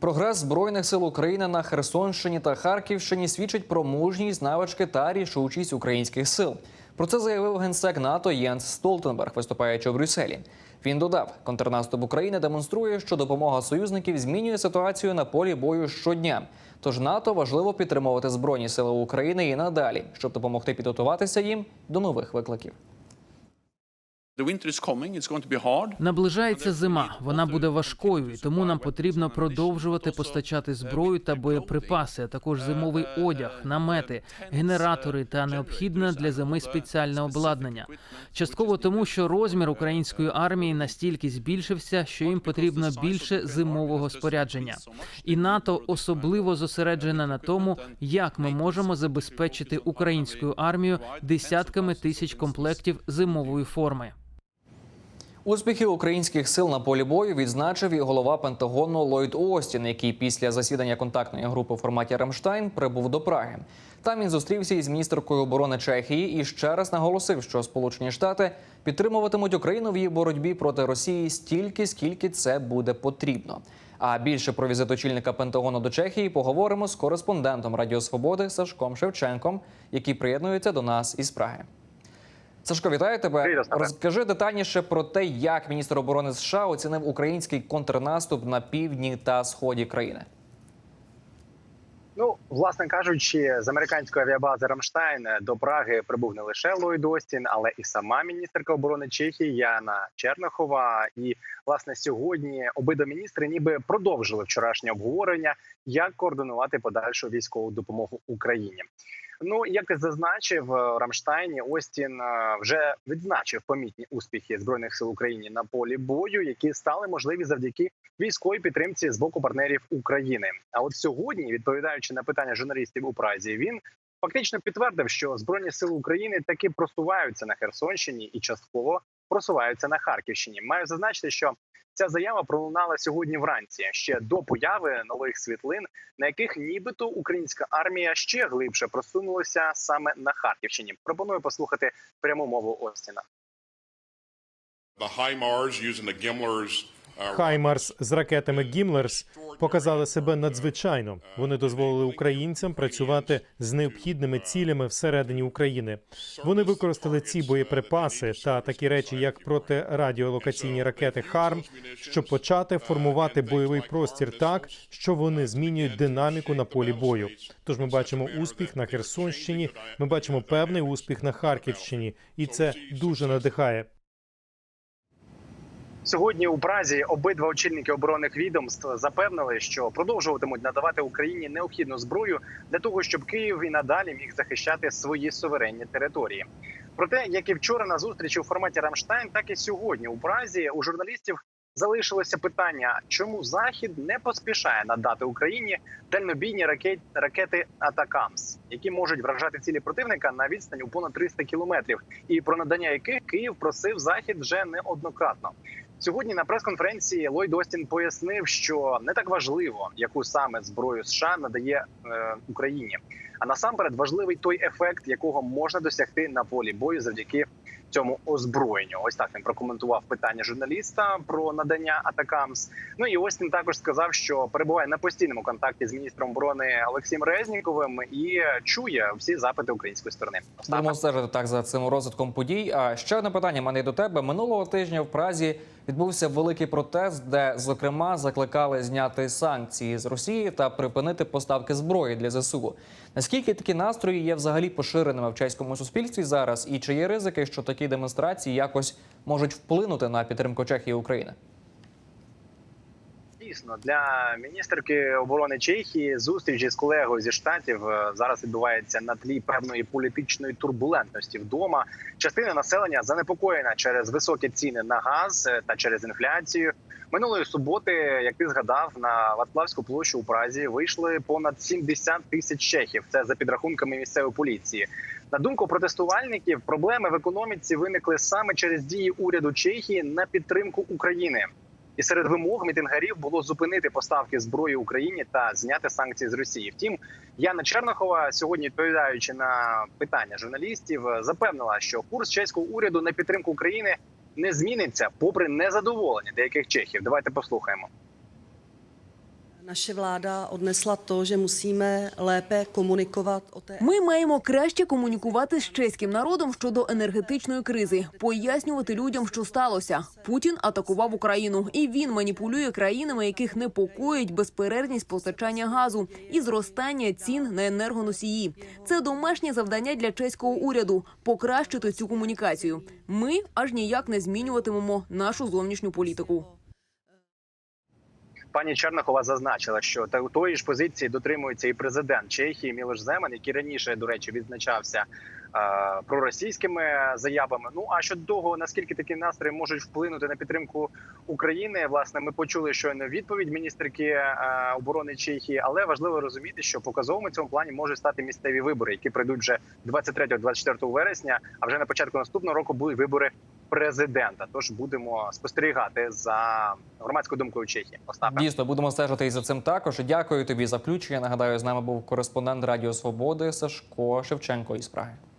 Прогрес збройних сил України на Херсонщині та Харківщині свідчить про мужність, навички та рішучість українських сил. Про це заявив генсек НАТО Єнс Столтенберг, виступаючи у Брюсселі. Він додав, контрнаступ України демонструє, що допомога союзників змінює ситуацію на полі бою щодня. Тож НАТО важливо підтримувати збройні сили України і надалі, щоб допомогти підготуватися їм до нових викликів. Наближається зима. Вона буде важкою, і тому нам потрібно продовжувати постачати зброю та боєприпаси, а також зимовий одяг, намети, генератори та необхідне для зими спеціальне обладнання. Частково тому, що розмір української армії настільки збільшився, що їм потрібно більше зимового спорядження. І НАТО особливо зосереджене на тому, як ми можемо забезпечити українську армію десятками тисяч комплектів зимової форми. Успіхи українських сил на полі бою відзначив і голова Пентагону Ллойд Остін, який після засідання контактної групи в форматі Рамштайн прибув до Праги. Там він зустрівся із міністеркою оборони Чехії і ще раз наголосив, що Сполучені Штати підтримуватимуть Україну в її боротьбі проти Росії стільки, скільки це буде потрібно. А більше про візит очільника Пентагону до Чехії поговоримо з кореспондентом Радіо Свободи Сашком Шевченком, який приєднується до нас із Праги. Сашко, вітаю тебе. Привіт, Розкажи детальніше про те, як міністр оборони США оцінив український контрнаступ на півдні та сході країни. Ну, власне кажучи, з американської авіабази Рамштайн до Праги прибув не лише Ллойд Остін, але і сама міністерка оборони Чехії Яна Чернохова. І власне сьогодні обидва міністри ніби продовжили вчорашнє обговорення, як координувати подальшу військову допомогу Україні. Ну, як ти зазначив, в Рамштайні Остін е, вже відзначив помітні успіхи збройних сил України на полі бою, які стали можливі завдяки військовій підтримці з боку партнерів України. А от сьогодні, відповідаючи на питання журналістів у Празі, він фактично підтвердив, що збройні сили України таки просуваються на Херсонщині і частково просуваються на Харківщині. Маю зазначити, що ця заява пролунала сьогодні вранці ще до появи нових світлин, на яких нібито українська армія ще глибше просунулася саме на Харківщині. Пропоную послухати пряму мову Остіна. The HIMARS using the Gimlers. Хаймарс з ракетами Гімлерс показали себе надзвичайно. Вони дозволили українцям працювати з необхідними цілями всередині України. Вони використали ці боєприпаси та такі речі, як протирадіолокаційні ракети ХАРМ, щоб почати формувати бойовий простір так, що вони змінюють динаміку на полі бою. Тож ми бачимо успіх на Херсонщині. Ми бачимо певний успіх на Харківщині, і це дуже надихає. Сьогодні у Празі обидва очільники оборонних відомств запевнили, що продовжуватимуть надавати Україні необхідну зброю для того, щоб Київ і надалі міг захищати свої суверенні території. Проте, як і вчора на зустрічі у форматі Рамштайн, так і сьогодні у Празі у журналістів залишилося питання, чому Захід не поспішає надати Україні дальнобійні ракет, ракети Атакамс, які можуть вражати цілі противника на відстань у понад 300 кілометрів, і про надання яких Київ просив Захід вже неоднократно. Сьогодні на прес-конференції Ллойд Остін пояснив, що не так важливо, яку саме зброю США надає е, Україні, а насамперед важливий той ефект, якого можна досягти на полі бою завдяки цьому озброєнню. Ось так він прокоментував питання журналіста про надання Атакамс. Ну і Остін також сказав, що перебуває на постійному контакті з міністром оборони Олексієм Резніковим і чує всі запити української сторони. Будемо стежити так за цим розвитком подій. А ще одне питання мене до тебе. Минулого тижня в Празі відбувся великий протест, де зокрема закликали зняти санкції з Росії та припинити поставки зброї для ЗСУ. Наскільки такі настрої є взагалі поширеними в чеському суспільстві зараз, і чи є ризики, що такі демонстрації якось можуть вплинути на підтримку Чехії України? Дійсно, для міністерки оборони Чехії зустрічі з колегою зі штатів е, зараз відбувається на тлі певної політичної турбулентності вдома. Частина населення занепокоєна через високі ціни на газ е, та через інфляцію. Минулої суботи, як ти згадав, на Вацлавську площу у Празі вийшли понад 70 тисяч чехів. Це за підрахунками місцевої поліції. На думку протестувальників, проблеми в економіці виникли саме через дії уряду Чехії на підтримку України. І серед вимог мітингарів було зупинити поставки зброї Україні та зняти санкції з Росії. Втім, Яна Чернохова сьогодні, відповідаючи на питання журналістів, запевнила, що курс чеського уряду на підтримку України не зміниться, попри незадоволення деяких чехів. Давайте послухаємо. Odnesla to, že musíme lépe komunikovat o té Ми маємо краще комунікувати з чеським народом щодо енергетичної кризи, пояснювати людям, що сталося. Путін атакував Україну, і він маніпулює країнами, яких непокоїть безперервність постачання газу і зростання цін на енергоносії. Це домашнє завдання для чеського уряду покращити цю комунікацію. Ми аж ніяк не змінюватимемо нашу зовнішню політику. Пані Чернахова зазначила, що та тої ж позиції дотримується і президент Чехії Мілош Земан, який раніше, до речі, відзначався е, проросійськими заявами. Ну а щодо того, наскільки такі настрої можуть вплинути на підтримку України, власне, ми почули щойно відповідь міністерки е, оборони Чехії, але важливо розуміти, що показовими в цьому плані можуть стати місцеві вибори, які прийдуть вже 23-24 вересня. А вже на початку наступного року будуть вибори президента. Тож будемо спостерігати за громадською думкою Чехії. Остапе. Дійсно, будемо стежити і за цим також. Дякую тобі за включення. Нагадаю, з нами був кореспондент Радіо Свободи Сашко Шевченко із Праги.